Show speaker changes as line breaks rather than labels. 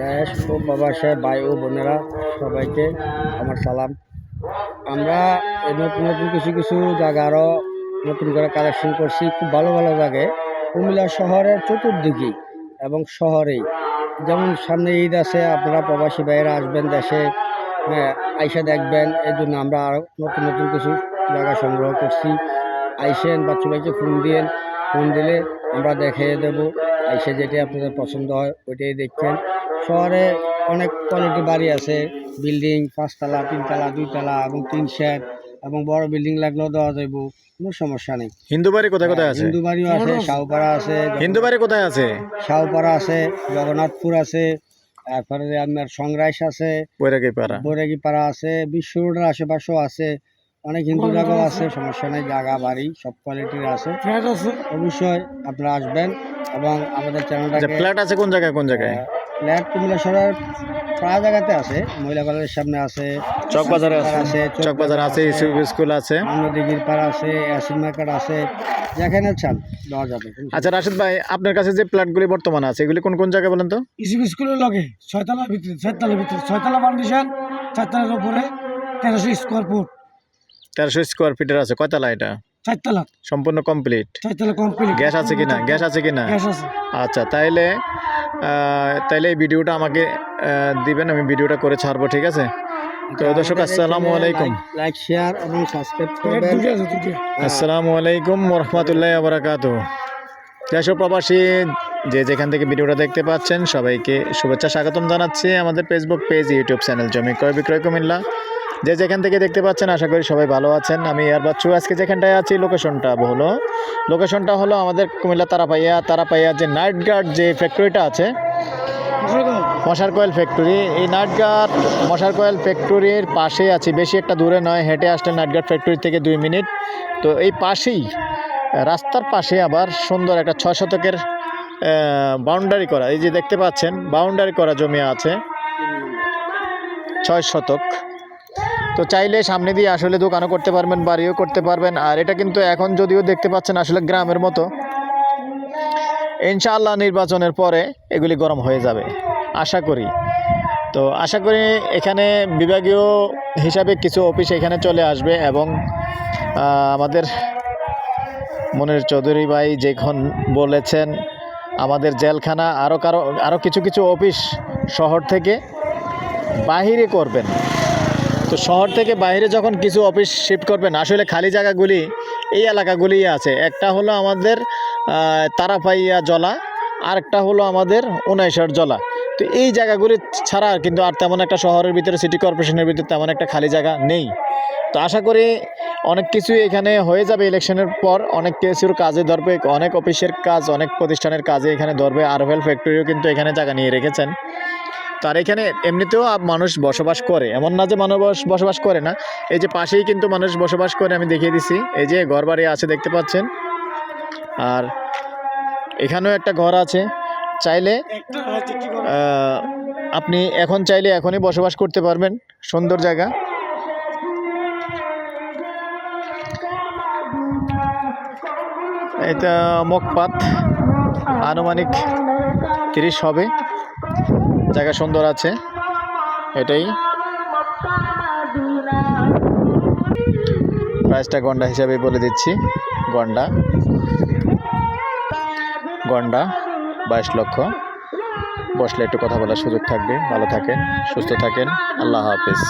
দেশ ও প্রবাসে ভাই ও বোনেরা সবাইকে আমার সালাম। আমরা নতুন নতুন কিছু কিছু জায়গা আরও নতুন করে কালেকশন করছি, খুব ভালো ভালো জায়গায় কুমিল্লা শহরের চতুর্দিকে এবং শহরেই। যেমন সামনে ঈদ আছে, আপনারা প্রবাসী ভাইয়েরা আসবেন দেশে হ্যাঁ আইসা দেখবেন। এই জন্য আমরা আরও নতুন নতুন কিছু জায়গা সংগ্রহ করছি। আইসেন বাচ্চু ভাইকে ফোন দিয়েন। ফোন দিলে আমরা দেখিয়ে দেব। আইসে যেটি আপনাদের পছন্দ হয় ওইটাই দেখছেন। শহরে অনেক কোয়ালিটি বাড়ি আছে। বিল্ডিং পাঁচতলা তিনতলা দুইতলা এবং তিন শেড এবং বড় বিল্ডিং লাগলেও দেওয়া যাইব। কোনো সমস্যা নেই।
হিন্দু বাড়ি কোথায় কোথায় আছে?
হিন্দু বাড়িও আছে শাহপাড়া আছে
হিন্দু বাড়ি কোথায় আছে?
শাহপাড়া আছে জগন্নাথপুর আছে তারপরে আপনার সংরাইস আছে
বৈরাগী পাড়া
বৈরাগী পাড়া আছে বিশ্ব রোডের আশেপাশেও আছে। অনেক হিন্দু জায়গাও আছে। সমস্যা নেই জায়গা বাড়ি সব কোয়ালিটির আছে। ফ্ল্যাট আছে। অবশ্যই আপনারা আসবেন এবং আমাদের চ্যানেলটাকে
ফ্ল্যাট আছে কোন জায়গায় কোন জায়গায়?
ফ্ল্যাট কুমিল্লা শহরের প্রায় জায়গাতে আছে। মহিলা কলেজের সামনে আছে
চক বাজারে আছে। চক বাজার আছে স্কুল আছে।
দিঘির পাড় আছে ইয়াসিন মার্কেট আছে যেখানে চান দেওয়া যাবে।
আচ্ছা রাশিদ ভাই আপনার কাছে যে ফ্ল্যাটগুলি বর্তমানে আছে এগুলি কোন কোন জায়গায় বলেন তো?
ইসিপ স্কুলের লগে ছয়তলার ভিতরে চারতলার ভিতরে ছয়তলা ফাউন্ডেশন চারতলার উপরে তেরোশো স্কোয়ার ফুট
তেরোশো স্কোয়ার ফিটের আছে। কয়তলা এটা?
চারতলা।
সম্পূর্ণ কমপ্লিট
চারতলা কমপ্লিট
গ্যাস আছে কিনা? গ্যাস আছে কিনা?
গ্যাস আছে।
আচ্ছা তাইলে তাইলে এই ভিডিওটা আমাকে দিবেন আমি ভিডিওটা করে ছাড়বো ঠিক আছে? তো দর্শক আসসালামু আলাইকুম।
লাইক শেয়ার এবং সাবস্ক্রাইব করবেন
আসসালামু আলাইকুম রহমতুল্লাহ আবরাকাত দেশ প্রবাসী যে যেখান থেকে ভিডিওটা দেখতে পাচ্ছেন সবাইকে শুভেচ্ছা স্বাগতম জানাচ্ছি আমাদের ফেসবুক পেজ ইউটিউব চ্যানেল জমি ক্রয় বিক্রয় কুমিল্লা। যে যেখান থেকে দেখতে পাচ্ছেন, আশা করি সবাই ভালো আছেন। আমি এয়ার বাচ্চু আজকে যেখানটায় আছি লোকেশনটা হলো লোকেশনটা হলো আমাদের কুমিল্লা তারাপাইয়া। তারাপাইয়া যে নাইট গার্ড যে ফ্যাক্টরিটা আছে মশার কয়েল ফ্যাক্টরি এই নাটগার্ড মশার কয়েল ফ্যাক্টরির পাশেই আছি। বেশি একটা দূরে নয়, হেঁটে আসলে নাটগার্ড ফ্যাক্টরি থেকে দুই মিনিট। তো এই পাশেই, রাস্তার পাশে আবার সুন্দর একটা ছয় শতকের বাউন্ডারি করা, এই যে দেখতে পাচ্ছেন বাউন্ডারি করা জমি আছে। ছয় শতক। তো চাইলে সামনে দিয়ে আসলে দোকানও করতে পারবেন, বাড়িও করতে পারবেন। আর এটা কিন্তু এখন যদিও দেখতে পাচ্ছেন আসলে গ্রামের মতো, ইনশাআল্লাহ নির্বাচনের পরে এগুলি গরম হয়ে যাবে, আশা করি। তো আশা করি এখানে বিভাগীয় হিসাবে কিছু অফিস এখানে চলে আসবে এবং আমাদের মনের চৌধুরী ভাই যখন বলেছেন, আমাদের জেলখানা আরও কারও আরও কিছু কিছু অফিস শহর থেকে বাহিরে করবেন। তো শহর থেকে বাইরে যখন কিছু অফিস শিফট করবেন, আসলে খালি জায়গাগুলি, এই এলাকাগুলি আছে। একটা হলো আমাদের তারাপাইয়া জলা, আরেকটা হলো আমাদের উনাইশার জলা। তো এই জায়গাগুলি ছাড়া কিন্তু আর তেমন একটা শহরের ভিতরে সিটি কর্পোরেশনের ভিতরে তেমন একটা খালি জায়গা নেই। তো আশা করি অনেক কিছু এখানে হয়ে যাবে ইলেকশনের পর। অনেক কিছুর কাজে ধরবে, অনেক অফিসের কাজ, অনেক প্রতিষ্ঠানের কাজে এখানে ধরবে। আরভেল ফ্যাক্টরিও কিন্তু এখানে জায়গা নিয়ে রেখেছেন। তো আর এখানে এমনিতেও মানুষ বসবাস করে। এমন না যে মানুষ বস- বসবাস করে না। এই যে পাশেই কিন্তু মানুষ বসবাস করে, আমি দেখিয়ে দিছি। এই যে ঘর বাড়ি আছে, দেখতে পাচ্ছেন? আর এখানেও একটা ঘর আছে। চাইলে আপনি এখন চাইলে এখনই বসবাস করতে পারবেন। সুন্দর জায়গা। এটা মকপাত আনুমানিক তিরিশ হবে। জায়গা সুন্দর আছে। এটাই। প্রাইসটা গন্ডা হিসাবে বলে দিচ্ছি। গন্ডা। গন্ডা, বাইশ লক্ষ। বসলে একটু কথা বলার সুযোগ থাকবে। ভালো থাকেন, সুস্থ থাকেন। আল্লাহ হাফিজ।